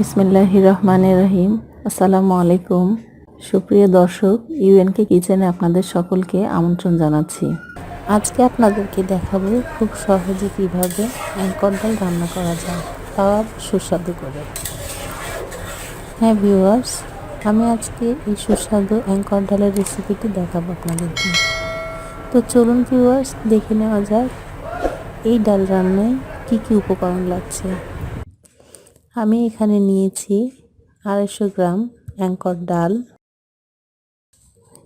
বিসমিল্লাহ রহমান রহিম আসসালামু আলাইকুম সুপ্রিয় দর্শক, ইউএনকে কিচেনে আপনাদের সকলকে আমন্ত্রণ জানাচ্ছি। আজকে আপনাদেরকে দেখাবো খুব সহজে কীভাবে অ্যাঙ্কর ডাল রান্না করা যায় তাও সুস্বাদু করে। হ্যাঁ ভিউয়ার্স, আমি আজকে এই সুস্বাদু অ্যাঙ্কর ডালের রেসিপিটি দেখাবো আপনাদেরকে। তো চলুন ভিউয়ার্স, দেখে নেওয়া যাক এই ডাল রান্নায় কী কী উপকরণ লাগছে। আমি এখানে নিয়েছি আড়াইশো গ্রাম অ্যাঙ্কর ডাল।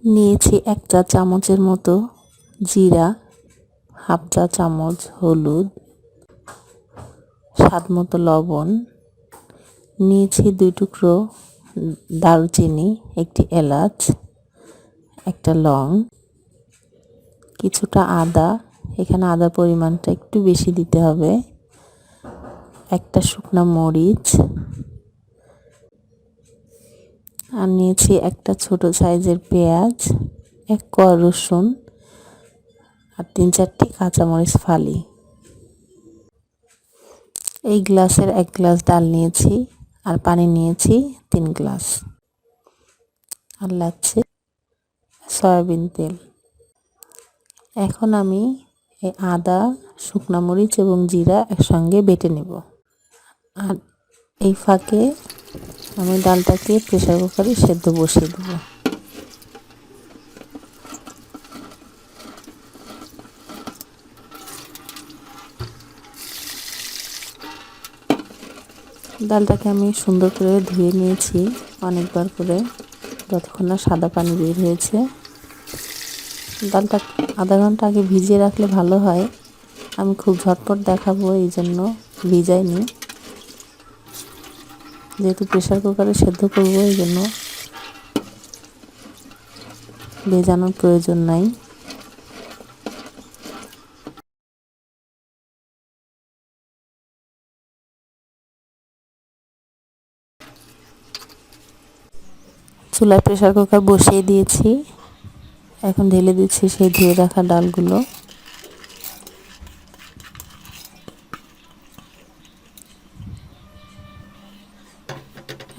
নিয়েছি এক চা চামচের মতো জিরা, হাফ চা চামচ হলুদ, স্বাদ মতো লবণ। নিয়েছি দুই টুকরো দারুচিনি, একটি এলাচ, একটা লং। কিছুটা আদা, এখানে আদার পরিমাণটা একটু বেশি দিতে হবে। একটা শুকনো মরিচ। আর নিয়েছি একটা ছোট সাইজের পেঁয়াজ, এক কোয়া রসুন আর তিন চারটি কাঁচামরিচ ফালি। এই গ্লাসের এক গ্লাস ডাল নিয়েছি আর পানি নিয়েছি তিন গ্লাস। আর লাগছে সয়াবিন তেল। এখন আমি এই আদা, শুকনা মরিচ এবং জিরা একসঙ্গে বেটে নেব। আর এই ফাঁকে আমি ডালটাকে প্রেশার কুকারে সেদ্ধ বসিয়ে দেবো। ডালটাকে আমি সুন্দর করে ধুয়ে নিয়েছি অনেকবার করে, যতক্ষণ না সাদা পানি বের হয়েছে। ডালটা আধা ঘণ্টা আগে ভিজিয়ে রাখলে ভালো হয়। আমি খুব ঝটপট দেখাবো, এই জন্য ভিজাইনি। যেহেতু প্রেশার কুকারে সেদ্ধ করব, এই জন্য ভেজানোর প্রয়োজন নাই। চুলায় প্রেশার কুকার বসিয়ে দিয়েছি। এখন ঢেলে দিচ্ছি সেই ধুয়ে রাখা ডালগুলো।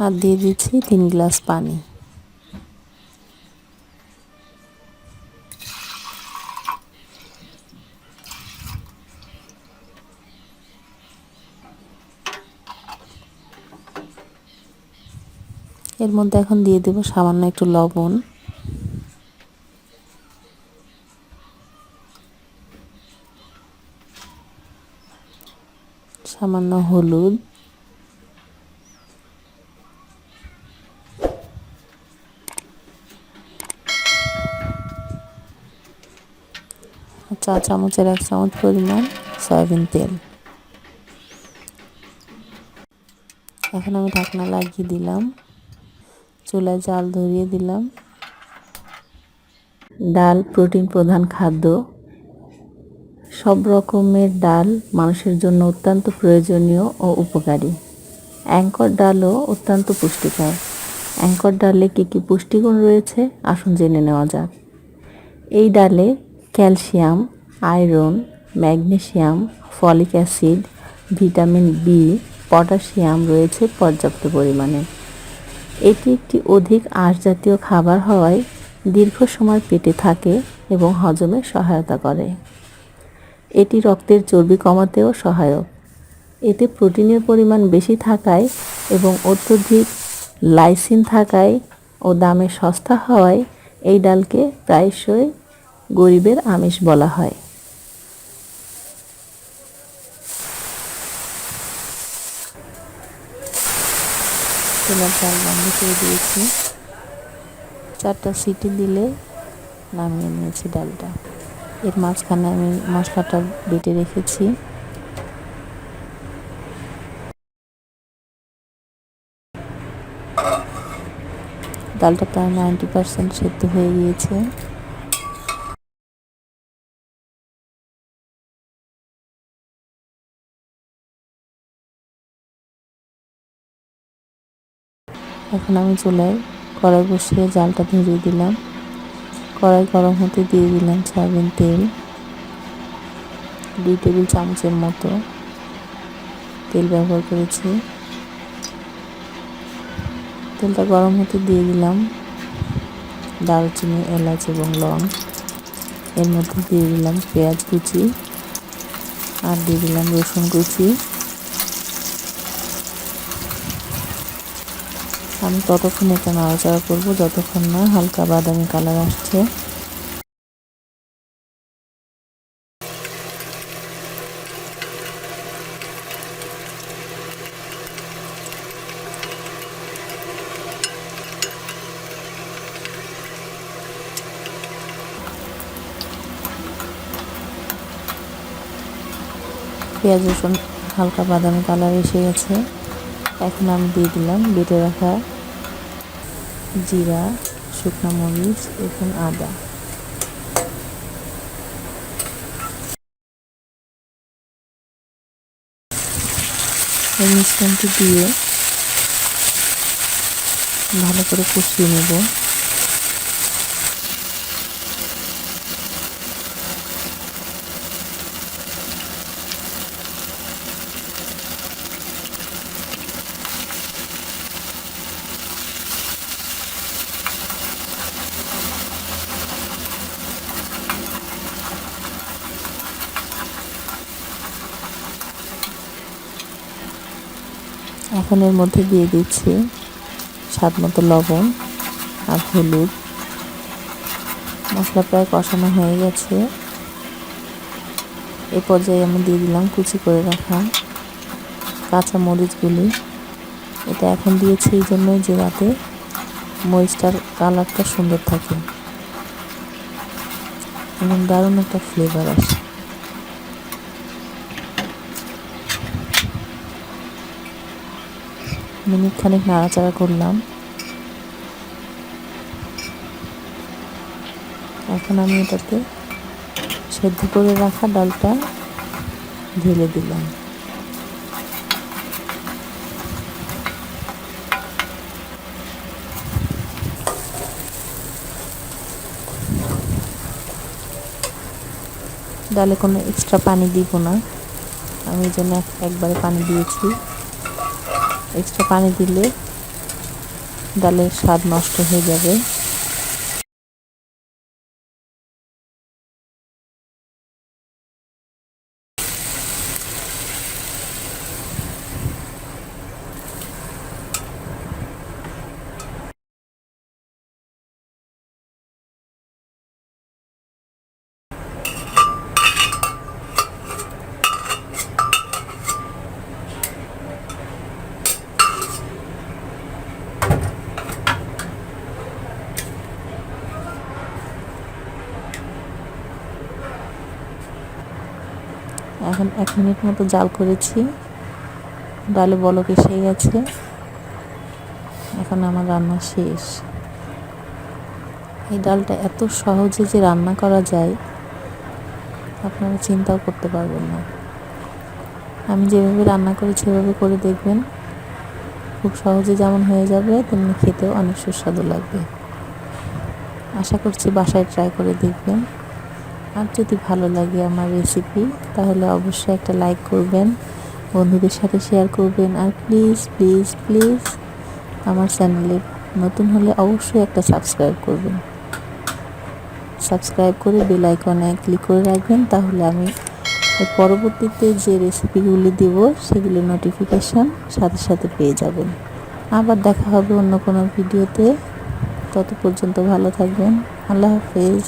আর দিয়ে দিচ্ছি তিন গ্লাস পানি। এর মধ্যে এখন দিয়ে দেব সামান্য একটু লবণ। সামান্য হলুদ। চা চামচের এক চামচ পরিমাণ সয়াবিন তেল। এখন আমি ঢাকনা লাগিয়ে দিলাম। চুলায় জাল ধরিয়ে দিলাম। ডাল প্রোটিন প্রধান খাদ্য। সব রকমের ডাল মানুষের জন্য অত্যন্ত প্রয়োজনীয় ও উপকারী। অ্যাঙ্কর ডালও অত্যন্ত পুষ্টিকর। অ্যাঙ্কর ডালে কী কী পুষ্টিগুণ রয়েছে? আসুন জেনে নেওয়া যাক। এই ডালে calcium, iron magnesium folic acid, vitamin B potassium রয়েছে পর্যাপ্ত পরিমাণে। এটি একটি অধিক আঁশ জাতীয় খাবার হওয়ায় দীর্ঘ সময় পেটে থাকে এবং হজমে সহায়তা করে। এটি রক্তের চর্বি কমাতেও সহায়ক। এতে প্রোটিনের পরিমাণ বেশি থাকায় এবং অত্যধিক লাইসিন থাকায় ও দামে সস্তা হওয়ায় এই ডালকে প্রায়শই গরিবের আমিষ বলা হয়। চুলার চাল বন্ধ করে দিয়েছি। চারটা সিটি দিলে নামিয়ে নিয়েছি ডালটা। এর মাঝখানে আমি মশলাটা বেটে রেখেছি। ডালটা প্রায় নাইনটি পার্সেন্ট সেদ্ধ হয়ে গিয়েছে। এখন আমি চুলায় কড়াই বসিয়ে জালটা ধরিয়ে দিলাম। কড়াই গরম হতে দিয়ে দিলাম সয়াবিন তেল, দুই টেবিল চামচের মতো তেল ব্যবহার করেছি। তেলটা গরম হতে দিয়ে দিলাম দারুচিনি, এলাচ এবং লং এর মধ্যে দিয়ে দিলাম পেঁয়াজ কুচি আর দিয়ে দিলাম রসুন কুচি। আমি ততক্ষণ এটা নাড়াচাড়া করব, যতক্ষণ না হালকা বাদামি কালার আসছে। পেঁয়াজ রসুন হালকা বাদামি কালার এসে গেছে। এখন আমি দিয়ে দিলাম বেটে রাখা জিরা, শুকনো মরিচ এবং আদা। এই মিশ্রণটি দিয়ে ভালো করে কষিয়ে নেব। এর মধ্যে দিয়ে দিচ্ছি। স্বাদ মতো লবণ আর হলুদ। মশলা প্রায় কষানো হয়ে গেছে। এ পর্যায়ে আমি দিয়ে দিলাম কুচি করে রাখা কাঁচা মরিচগুলি এটা এখন দিয়েছি এই জন্যই যে রাতে মরিচটার কালারটা সুন্দর থাকে। এবং দারুণ একটা ফ্লেভার আসে। মিনিট খানিক নাড়াচাড়া করলাম। এখন আমি এটাতে সেদ্ধ করে রাখা ডালটা ঢেলে দিলাম। ডালে কোনো এক্সট্রা পানি দিব না। আমি এই জন্য একবারে পানি দিয়েছি। এক্সট্রা পানি দিলে ডালের স্বাদ নষ্ট হয়ে যাবে। এখন এক মিনিট মতো জাল করেছি। ডালে বলক এসে গেছে। এখন আমার রান্না শেষ। এই ডালটা এত সহজে যে রান্না করা যায়, আপনারা চিন্তাও করতে পারবেন না। আমি যেভাবে রান্না করেছি সেভাবে করে দেখবেন। খুব সহজে যেমন হয়ে যাবে, তেমনি খেতেও অনেক সুস্বাদু লাগবে। আশা করছি বাসায় ট্রাই করে দেখবেন। আর যদি ভালো লাগে আমার রেসিপি তাহলে অবশ্যই একটা লাইক করবেন, বন্ধুদের সাথে শেয়ার করবেন, আর প্লিজ প্লিজ প্লিজ আমার চ্যানেলে নতুন হলে অবশ্যই একটা সাবস্ক্রাইব করবেন। সাবস্ক্রাইব করে বেল আইকনে ক্লিক করে রাখবেন, তাহলে আমি পরবর্তীতে যে রেসিপিগুলি দিব সেগুলি নোটিফিকেশান সাথে সাথে পেয়ে যাবেন। আবার দেখা হবে অন্য কোনো ভিডিওতে তত পর্যন্ত ভালো থাকবেন। আল্লাহ হাফেজ।